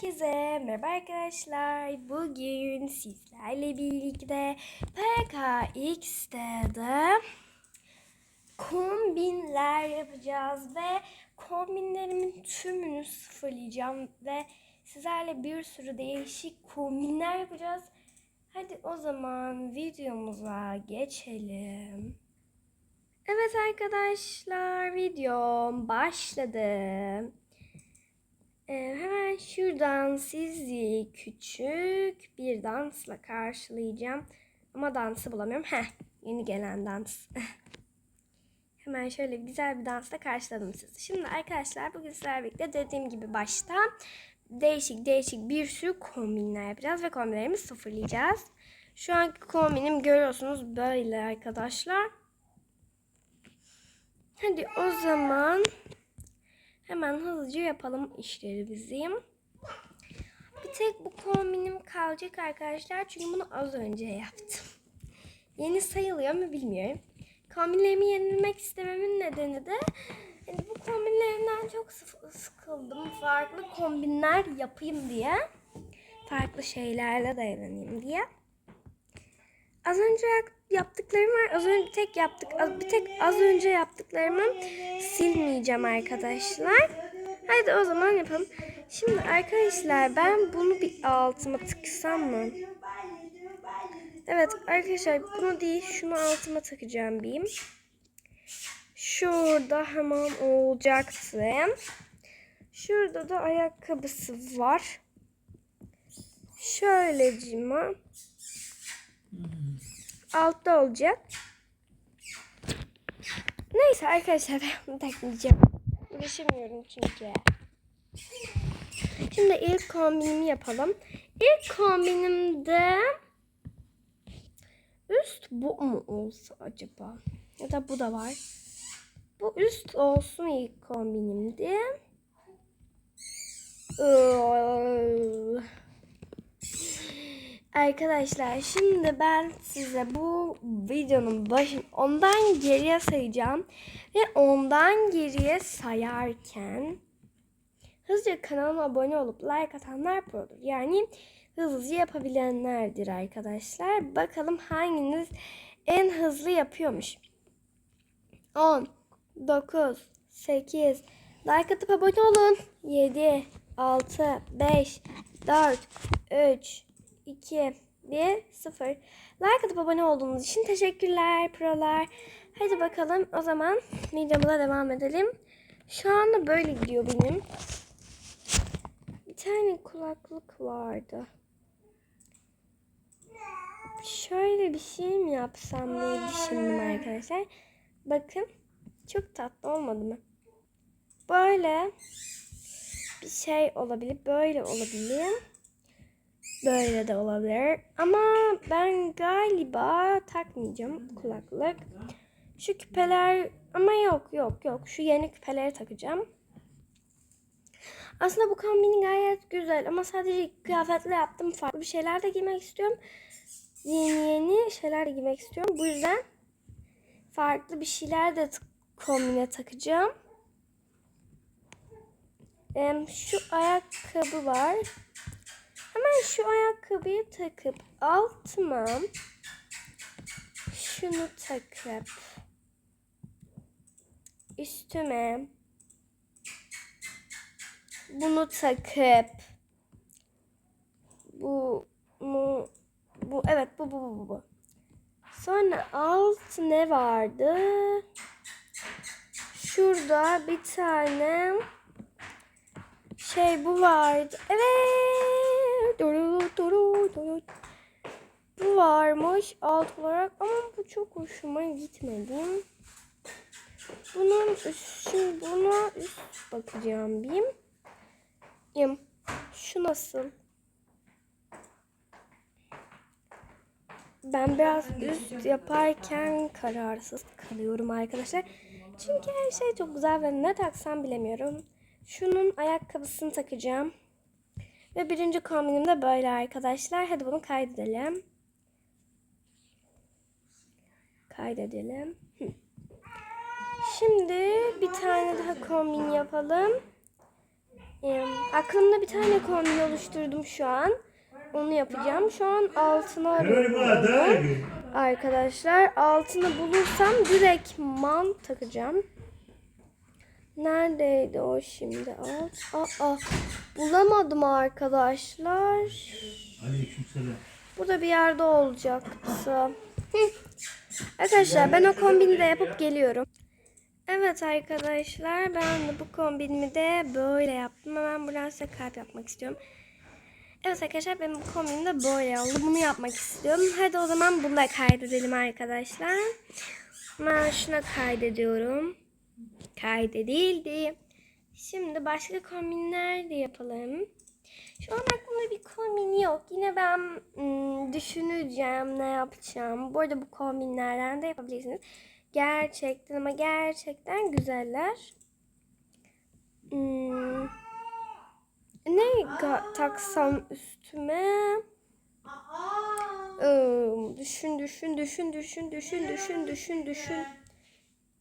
Herkese merhaba arkadaşlar. Bugün sizlerle birlikte PKX'de de kombinler yapacağız ve kombinlerimin tümünü sıfırlayacağım ve sizlerle bir sürü değişik kombinler yapacağız. Hadi o zaman videomuza geçelim. Evet arkadaşlar videom başladı. Ee, hemen şuradan sizi küçük bir dansla karşılayacağım. Ama dansı bulamıyorum. Heh, yeni gelen dans. hemen şöyle güzel bir dansla karşıladım sizi. Şimdi arkadaşlar bugün sizlerle birlikte dediğim gibi başta değişik değişik bir sürü kombinler yapacağız ve kombinlerimizi sıfırlayacağız. Şu anki kombinim görüyorsunuz böyle arkadaşlar. Hadi o zaman hemen hızlıca yapalım işlerimizi. Bir tek bu kombinim kalacak arkadaşlar. Çünkü bunu az önce yaptım. Yeni sayılıyor mu bilmiyorum. Kombinlerimi yenilemek istememin nedeni de yani bu kombinlerimden çok sıkıldım. Farklı kombinler yapayım diye. Farklı şeylerle de eğleneyim diye. Az önce yap- yaptıklarım var. Az önce tek yaptık. az- Bir tek az önce yaptıklarımı silmeyeceğim arkadaşlar. Hadi o zaman yapalım. Şimdi arkadaşlar ben bunu bir altıma tıksam mı? Evet arkadaşlar bunu değil şunu altıma takacağım bir. Şurada hemen olacaktı. Şurada da ayakkabısı var. Şöyle cima. Altta olacak. Neyse arkadaşlar ben bunu takmayacağım. Uğraşamıyorum çünkü. Şimdi ilk kombinimi yapalım. İlk kombinimde üst bu mu olsa acaba? Ya da bu da var. Bu üst olsun ilk kombinimdi. Iıı. Arkadaşlar şimdi ben size bu videonun başın ondan geriye sayacağım ve ondan geriye sayarken hızlıca kanalıma abone olup like atanlar produr. Yani hızlıca yapabilenlerdir arkadaşlar. Bakalım hanginiz en hızlı yapıyormuş. 10 9 8 like atıp abone olun. 7 6 5 4 3 2, 1, 0. Like atıp abone olduğunuz için teşekkürler prolar. Hadi bakalım o zaman videomuza devam edelim. Şu anda böyle gidiyor benim. Bir tane kulaklık vardı. Şöyle bir şey mi yapsam diye düşündüm arkadaşlar. Bakın çok tatlı olmadı mı? Böyle bir şey olabilir. Böyle olabilir. Böyle de olabilir. Ama ben galiba takmayacağım kulaklık. Şu küpeler ama yok yok yok. Şu yeni küpeleri takacağım. Aslında bu kombini gayet güzel ama sadece kıyafetle yaptım. Farklı bir şeyler de giymek istiyorum. Yeni yeni şeyler de giymek istiyorum. Bu yüzden farklı bir şeyler de kombine takacağım. Şu ayakkabı var. Hemen şu ayakkabıyı takıp altıma şunu takıp üstüme bunu takıp bu mu bu evet bu bu bu bu. Sonra alt ne vardı? Şurada bir tane şey bu vardı. Evet. Bu varmış alt olarak ama bu çok hoşuma gitmedi. Bunun üstü, buna üst bakacağım bir. Yım. Şu nasıl? Ben biraz üst yaparken kararsız kalıyorum arkadaşlar. Çünkü her şey çok güzel ve ne taksam bilemiyorum. Şunun ayakkabısını takacağım. Ve birinci kombinim de böyle arkadaşlar. Hadi bunu kaydedelim. Kaydedelim. Şimdi bir tane daha kombin yapalım. Ee, Aklımda bir tane kombin oluşturdum şu an. Onu yapacağım. Şu an bu arıyorum. Arkadaşlar altını bulursam direkt man takacağım. Neredeydi o şimdi? Alt. Aa, bulamadım arkadaşlar. Aleykümselam. Burada bir yerde olacaktı. Arkadaşlar ben o kombini de yapıp geliyorum. Evet arkadaşlar ben de bu kombinimi de böyle yaptım. Hemen buradan size kalp yapmak istiyorum. Evet arkadaşlar benim bu kombinim de böyle oldu. Bunu yapmak istiyorum. Hadi o zaman bunu da kaydedelim arkadaşlar. Ben şuna kaydediyorum. Kaydedildi. Şimdi başka kombinler de yapalım. Şu an aklımda bir kombin yok. Yine ben ım, düşüneceğim ne yapacağım. Bu arada bu kombinlerden de yapabilirsiniz. Gerçekten ama gerçekten güzeller. Hmm, ne taksam üstüme? Im, düşün düşün düşün düşün düşün düşün düşün düşün.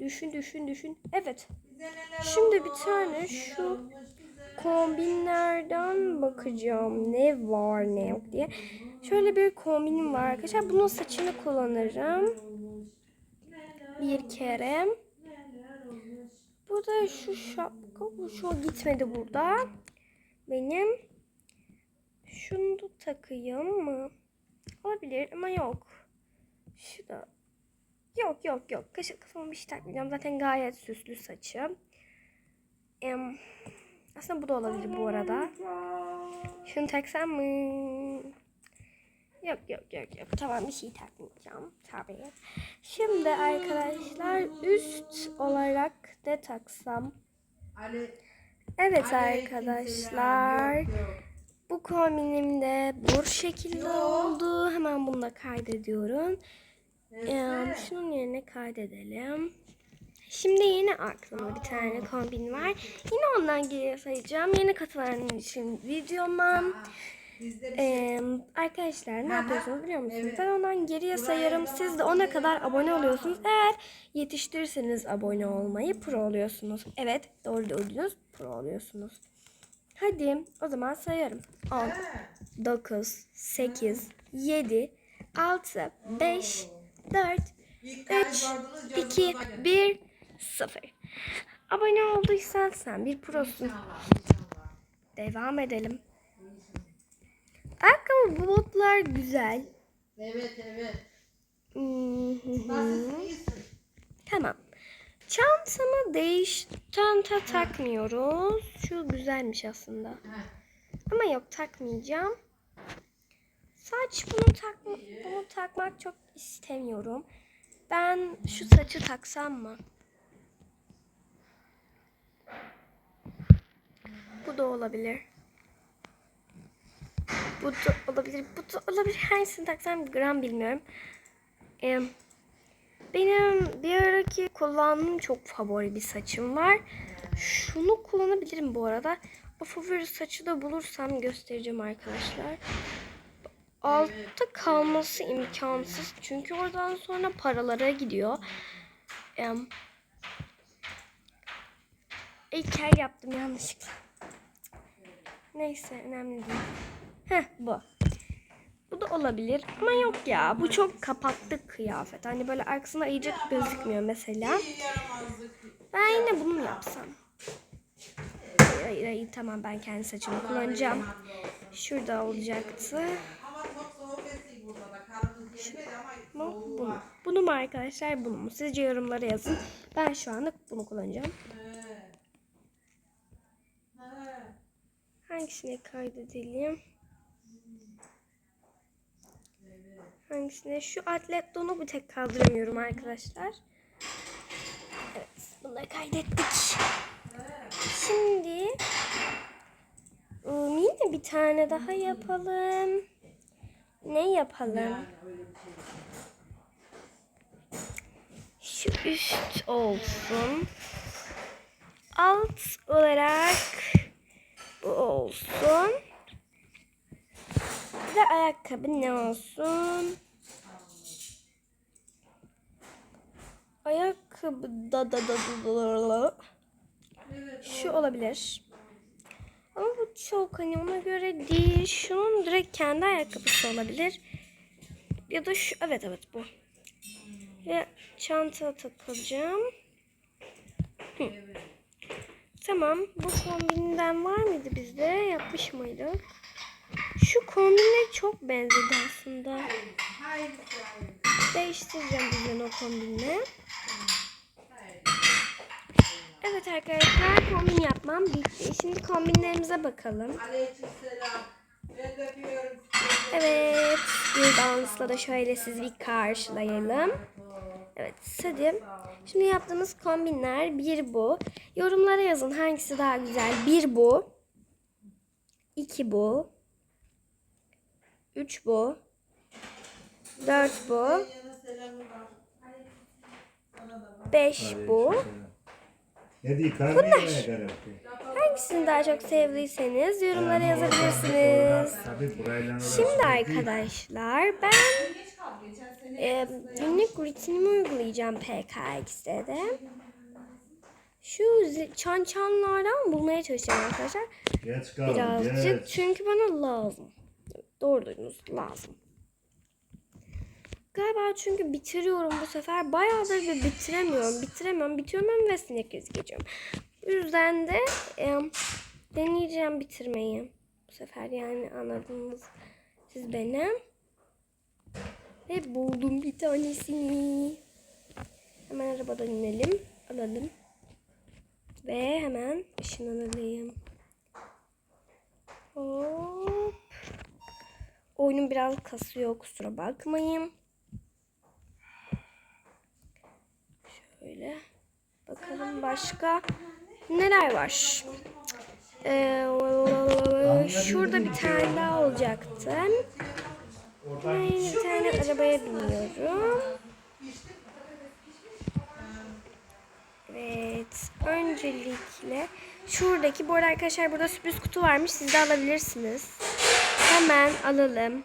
Düşün düşün düşün. Evet. Şimdi bir tane şu kombinlerden bakacağım ne var ne yok diye. Şöyle bir kombinim var arkadaşlar. Bunun saçını kullanırım. Bir kere. Burada şu şapka. Bu şu gitmedi burada. Benim. Şunu da takayım mı? Olabilir ama yok. Şu da. Yok yok yok. Kaşı kafama bir şey takmayacağım. Zaten gayet süslü saçım. Em, aslında bu da olabilir bu arada. Şunu taksam mı? Yok yok yok yok. Tamam bir şey takmayacağım. Tabii. Şimdi arkadaşlar üst olarak ne taksam? Evet arkadaşlar. Bu kombinim de bu şekilde oldu. Hemen bunu da kaydediyorum. Ee, şunun yerine kaydedelim. Şimdi yine aklımda bir tane kombin var. Yine ondan geriye sayacağım. Yeni katılan için videoma. Ee, arkadaşlar ne yapıyorsunuz biliyor musunuz? Ben ondan geriye sayarım. Siz de ona kadar abone oluyorsunuz. Eğer yetiştirirseniz abone olmayı pro oluyorsunuz. Evet doğru duydunuz. Pro oluyorsunuz. Hadi o zaman sayarım. 10, 9, 8, 7, 6, 5, 4, 3, 2, 1, 0. Abone olduysan sen bir prosun. Devam edelim. Ayakkabı botlar güzel. Evet evet. Hı hı. Tamam. Çantamı değiş çanta takmıyoruz. Şu güzelmiş aslında. Ha. Ama yok takmayacağım. Saç bunu tak bunu takmak çok istemiyorum. Ben şu saçı taksam mı? Bu da olabilir. Bu da olabilir. Bu da olabilir. Hangisini taksam gram bilmiyorum. Benim bir araki kullandığım çok favori bir saçım var. Şunu kullanabilirim bu arada. O favori saçı da bulursam göstereceğim arkadaşlar. Altta kalması imkansız. Çünkü oradan sonra paralara gidiyor. Em, İlker yaptım yanlışlıkla. Neyse önemli değil. Heh bu. Bu da olabilir ama yok ya. Bu çok kapaklı kıyafet. Hani böyle arkasında iyice gözükmüyor mesela. Ben yine bunu yapsam? Hayır, hayır. Tamam ben kendi saçımı kullanacağım. Şurada olacaktı. Ama çok soğuk esiyor burada da. Karımız gelmedi ama Bu, soğuğu bunu. var. Bunu mu arkadaşlar? Bunu mu? Sizce yorumlara yazın. Ben şu anlık bunu kullanacağım. He. He. Hangisine kaydedelim? Hangisine? Şu atlet donu bir tek kaldıramıyorum arkadaşlar. Evet. Bunları kaydettik. Şimdi ım, yine bir tane daha yapalım. Ne yapalım? Şu üst olsun. Alt olarak bu olsun. Bir de ayakkabı ne olsun? Ayakkabı da da da da da da. Şu olabilir. Ama bu çok hani ona göre değil. Şunun direkt kendi ayakkabısı olabilir. Ya da şu evet evet bu. Ve çanta takacağım. Hı. Tamam. Bu kombinden var mıydı bizde? Yapmış mıydık? Şu kombinle çok benzedi aslında. Değiştireceğim bizden o kombinle. Evet arkadaşlar kombin yapmam bitti. Şimdi kombinlerimize bakalım. Evet bir dansla da şöyle sizi bir karşılayalım. Evet hadi. Şimdi yaptığımız kombinler bir bu. Yorumlara yazın hangisi daha güzel. Bir bu. iki bu. Üç bu. Dört bu. Beş bu. Ne kadar. Hangisini daha çok sevdiyseniz yorumlara yazabilirsiniz. Şimdi arkadaşlar ben e, günlük rutinimi uygulayacağım PKX'de de. Şu çan çanlardan bulmaya çalışacağım arkadaşlar. Birazcık çünkü bana lazım. Doğru duydunuz lazım. Galiba çünkü bitiriyorum bu sefer. Bayağıdır bir bitiremiyorum. Bitiremiyorum. Bitiyorum ve sinek yüzü geçiyorum. Bu yüzden de e, deneyeceğim bitirmeyi. Bu sefer yani anladınız siz beni. Ve buldum bir tanesini. Hemen arabadan inelim. Alalım. Ve hemen ışınlanalım. Hop. Oyunum biraz kasıyor kusura bakmayın. Şöyle. Bakalım başka neler var. Ee, şurada bir tane daha olacaktı. Yine bir tane arabaya biniyorum. Evet. Öncelikle şuradaki bu arada arkadaşlar burada sürpriz kutu varmış. Siz de alabilirsiniz. Hemen alalım.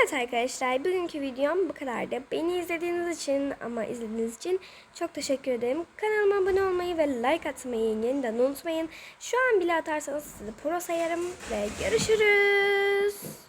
Evet arkadaşlar bugünkü videom bu kadardı. Beni izlediğiniz için ama izlediğiniz için çok teşekkür ederim. Kanalıma abone olmayı ve like atmayı yeniden unutmayın. Şu an bile atarsanız sizi pro sayarım ve görüşürüz.